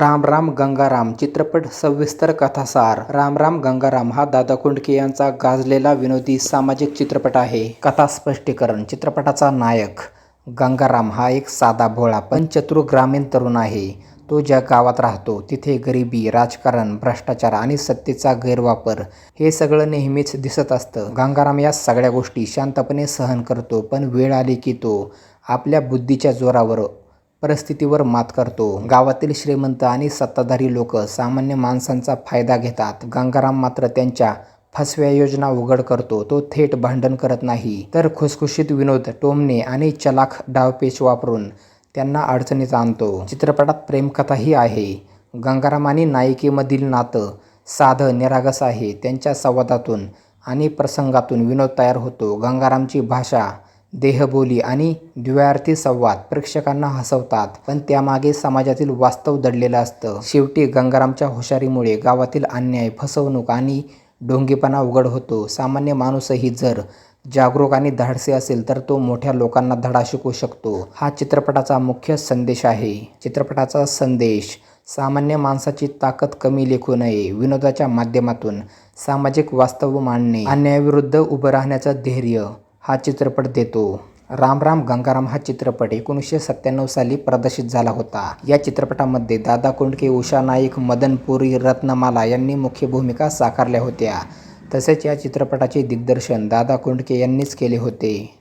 राम राम गंगाराम चित्रपट सविस्तर कथासार. राम राम गंगाराम हा दादा कुंडके यांचा गाजलेला विनोदी सामाजिक चित्रपट आहे. कथा स्पष्टीकरण चित्रपटाचा नायक. गंगाराम हा एक साधा भोळा पण चतुर ग्रामीण तरुण आहे. तो ज्या गावात राहतो तिथे गरिबी राजकारण भ्रष्टाचार आणि सत्तेचा गैरवापर हे सगळं नेहमीच दिसत असतं. गंगाराम या सगळ्या गोष्टी शांतपणे सहन करतो पण वेळ आली की तो आपल्या बुद्धीच्या जोरावर परिस्थितीवर मात करतो. गावातील श्रीमंत आणि सत्ताधारी लोक सामान्य माणसांचा फायदा घेतात. गंगाराम मात्र त्यांच्या फसव्या योजना उघड करतो. तो थेट भांडण करत नाही. तर खुसखुशीत विनोद टोमणे आणि चलाख डावपेच वापरून त्यांना अडचणीत आणतो. चित्रपटात प्रेमकथाही आहे. गंगाराम आणि नायिकेमधील नातं साधं निरागस आहे. त्यांच्या संवादातून आणि प्रसंगातून विनोद तयार होतो. गंगारामची भाषा देहबोली आणि द्व्यार्थी संवाद प्रेक्षकांना हसवतात. पण त्यामागे समाजातील वास्तव दडलेलं असतं. शेवटी गंगारामच्या हुशारीमुळे गावातील अन्याय फसवणूक आणि ढोंगीपणा उघड होतो. सामान्य माणूसही जर जागरूक आणि धाडसी असेल तर तो मोठ्या लोकांना धडा शिकू शकतो. हा चित्रपटाचा मुख्य संदेश आहे. चित्रपटाचा संदेश सामान्य माणसाची ताकद कमी लेखू नये विनोदाच्या माध्यमातून सामाजिक वास्तव मांडणे अन्यायाविरुद्ध उभं राहण्याचं धैर्य हा चित्रपट देतो. राम राम गंगाराम हा चित्रपट एकोणीसशे सत्त्याण्णव साली प्रदर्शित झाला होता. या चित्रपटामध्ये दादा कोंडके उषा नाईक मदन पुरी रत्नमाला यांनी मुख्य भूमिका साकारल्या होत्या. तसेच या चित्रपटाचे दिग्दर्शन दादा कोंडके यांनीच केले होते.